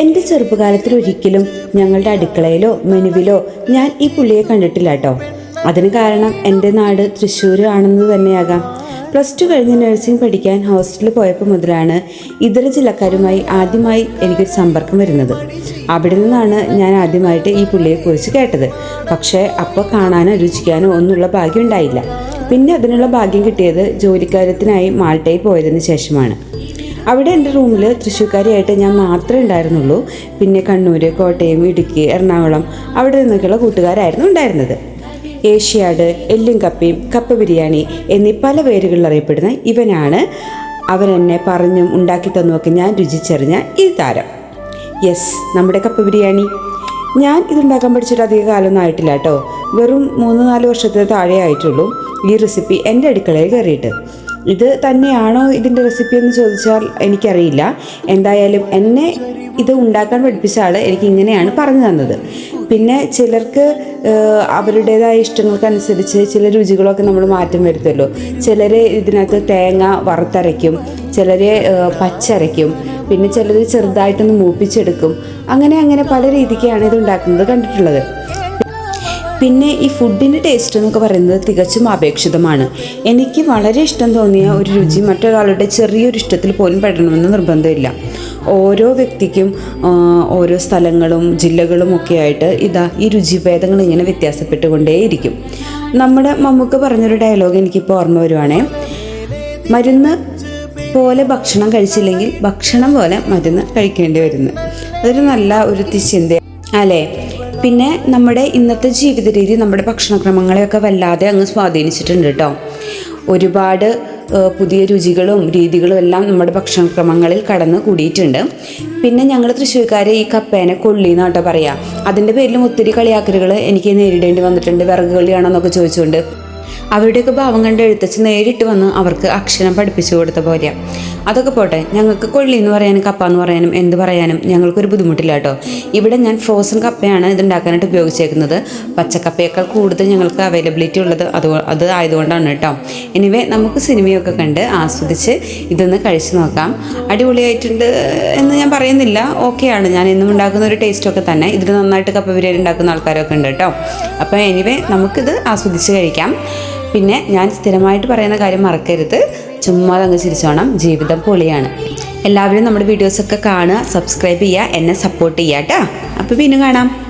എന്റെ ചെറുപ്പകാലത്തിൽ ഒരിക്കലും ഞങ്ങളുടെ അടുക്കളയിലോ മെനുവിലോ ഞാൻ ഈ പുള്ളിയെ കണ്ടിട്ടില്ല കേട്ടോ അതിന് കാരണം എന്റെ നാട് തൃശ്ശൂർ ആണെന്ന് തന്നെയാകാം. പ്ലസ് ടു കഴിഞ്ഞ് നഴ്സിംഗ് പഠിക്കാൻ ഹോസ്റ്റലിൽ പോയപ്പോൾ മുതലാണ് ഇതര ജില്ലക്കാരുമായി ആദ്യമായി എനിക്കൊരു സമ്പർക്കം വരുന്നത്. അവിടെ നിന്നാണ് ഞാൻ ആദ്യമായിട്ട് ഈ പുള്ളിയെക്കുറിച്ച് കേട്ടത്. പക്ഷേ അപ്പോൾ കാണാനോ രുചിക്കാനോ ഒന്നുള്ള ഭാഗ്യം ഉണ്ടായില്ല. പിന്നെ അതിനുള്ള ഭാഗ്യം കിട്ടിയത് ജോലിക്കാര്യത്തിനായി മാൾട്ടയിൽ പോയതിന് ശേഷമാണ്. അവിടെ എന്റെ റൂമിൽ തൃശ്ശൂർക്കാരിയായിട്ട് ഞാൻ മാത്രമേ ഉണ്ടായിരുന്നുള്ളൂ. പിന്നെ കണ്ണൂർ കോട്ടയം ഇടുക്കി എറണാകുളം അവിടെ നിന്നൊക്കെയുള്ള കൂട്ടുകാരായിരുന്നു ഉണ്ടായിരുന്നത്. ഏഷ്യാഡ് എല്ലും കപ്പയും കപ്പ ബിരിയാണി എന്നീ പല പേരുകളിൽ അറിയപ്പെടുന്ന ഇവനാണ് അവരെന്നെ പറഞ്ഞും ഉണ്ടാക്കി തന്നുമൊക്കെ ഞാൻ രുചിച്ചറിഞ്ഞ ഈ താരം. യെസ് നമ്മുടെ കപ്പ ബിരിയാണി. ഞാൻ ഇതുണ്ടാക്കാൻ പഠിച്ചിട്ട് അധിക കാലമൊന്നും ആയിട്ടില്ല കേട്ടോ. വെറും മൂന്ന് നാല് വർഷത്തിന് താഴെ ആയിട്ടുള്ളൂ ഈ റെസിപ്പി എന്റെ അടുക്കളയിൽ കയറിയിട്ട്. ഇത് തന്നെയാണോ ഇതിന്റെ റെസിപ്പി എന്ന് ചോദിച്ചാൽ എനിക്കറിയില്ല. എന്തായാലും എന്നെ ഇത് ഉണ്ടാക്കാൻ പഠിപ്പിച്ച ആൾ എനിക്ക് ഇങ്ങനെയാണ് പറഞ്ഞു തന്നത്. പിന്നെ ചിലർക്ക് അവരുടേതായ ഇഷ്ടങ്ങൾക്കനുസരിച്ച് ചില രുചികളൊക്കെ നമ്മൾ മാറ്റം വരുത്തുമല്ലോ. ചിലർ ഇതിനകത്ത് തേങ്ങ വറുത്തരയ്ക്കും ചിലർ പച്ചരയ്ക്കും പിന്നെ ചിലർ ചെറുതായിട്ടൊന്ന് മൂപ്പിച്ചെടുക്കും. അങ്ങനെ അങ്ങനെ പല രീതിക്കാണ് ഇത് ഉണ്ടാക്കുന്നത് കണ്ടിട്ടുള്ളത്. പിന്നെ ഈ ഫുഡിന്റെ ടേസ്റ്റ് എന്നൊക്കെ പറയുന്നത് തികച്ചും അപേക്ഷിതമാണ്. എനിക്ക് വളരെ ഇഷ്ടം തോന്നിയ ഒരു രുചി മറ്റൊരാളുടെ ചെറിയൊരു ഇഷ്ടത്തിൽ പോലും പെടണമെന്ന് നിർബന്ധമില്ല. ഓരോ വ്യക്തിക്കും ഓരോ സ്ഥലങ്ങളും ജില്ലകളും ഒക്കെ ആയിട്ട് ഇതാ ഈ രുചിഭേദങ്ങൾ ഇങ്ങനെ വ്യത്യാസപ്പെട്ടുകൊണ്ടേയിരിക്കും. നമ്മുടെ മമ്മൂക്ക പറഞ്ഞൊരു ഡയലോഗ് എനിക്കിപ്പോൾ ഓർമ്മ വരുവാണേ. മരുന്ന് പോലെ ഭക്ഷണം കഴിച്ചില്ലെങ്കിൽ ഭക്ഷണം പോലെ മരുന്ന് കഴിക്കേണ്ടി വരുന്നു. അതൊരു നല്ല ഒരു ചിന്ത അല്ലേ? പിന്നെ നമ്മുടെ ഇന്നത്തെ ജീവിത രീതി നമ്മുടെ ഭക്ഷണക്രമങ്ങളെയൊക്കെ വല്ലാതെ അങ്ങ് സ്വാധീനിച്ചിട്ടുണ്ട് കേട്ടോ ഒരുപാട് പുതിയ രുചികളും രീതികളും എല്ലാം നമ്മുടെ ഭക്ഷണക്രമങ്ങളിൽ കടന്ന് കൂടിയിട്ടുണ്ട്. പിന്നെ ഞങ്ങൾ തൃശ്ശൂർക്കാരെ ഈ കപ്പേനെ കൊള്ളി എന്നാട്ടോ പറയാം. അതിന്റെ പേരിലും ഒത്തിരി കളിയാക്കലുകൾ എനിക്ക് നേരിടേണ്ടി വന്നിട്ടുണ്ട്. വിറക് കളിയാണെന്നൊക്കെ ചോദിച്ചുകൊണ്ട് അവരുടെയൊക്കെ ഭാവം കണ്ട് എഴുത്തച്ഛൻ നേരിട്ട് വന്ന് അവർക്ക് അക്ഷരം പഠിപ്പിച്ചു കൊടുത്ത പോലെയാണ് അതൊക്കെ പോട്ടെ ഞങ്ങൾക്ക് കൊള്ളി എന്ന് പറയാനും കപ്പ എന്ന് പറയാനും എന്ത് പറയാനും ഞങ്ങൾക്കൊരു ബുദ്ധിമുട്ടില്ല കേട്ടോ. ഇവിടെ ഞാൻ ഫ്രോസൺ കപ്പയാണ് ഇതുണ്ടാക്കാനായിട്ട് ഉപയോഗിച്ചേക്കുന്നത്. പച്ചക്കപ്പയേക്കാൾ കൂടുതൽ ഞങ്ങൾക്ക് അവൈലബിലിറ്റി ഉള്ളത് അത് അത് ആയതുകൊണ്ടാണ് കേട്ടോ. എനിവേ നമുക്ക് സിനിമയൊക്കെ കണ്ട് ആസ്വദിച്ച് ഇതൊന്ന് കഴിച്ചു നോക്കാം. അടിപൊളിയായിട്ടുണ്ട് എന്ന് ഞാൻ പറയുന്നില്ല. ഓക്കെയാണ് ഞാൻ ഇന്നും ഉണ്ടാക്കുന്ന ഒരു ടേസ്റ്റൊക്കെ തന്നെ. ഇതിൽ നന്നായിട്ട് കപ്പ ബിരിയാണി ഉണ്ടാക്കുന്ന ആൾക്കാരൊക്കെ ഉണ്ട് കേട്ടോ. അപ്പോൾ എനിവേ നമുക്കിത് ആസ്വദിച്ച് കഴിക്കാം. പിന്നെ ഞാൻ സ്ഥിരമായിട്ട് പറയുന്ന കാര്യം മറക്കരുത്. ചുമ്മാ അങ്ങ് ചിരിച്ചോണം. ജീവിതം പൊളിയാണ്. എല്ലാവരും നമ്മുടെ വീഡിയോസൊക്കെ കാണുക സബ്സ്ക്രൈബ് ചെയ്യുക എന്നെ സപ്പോർട്ട് ചെയ്യാട്ടോ കേട്ടോ അപ്പോൾ പിന്നെ കാണാം.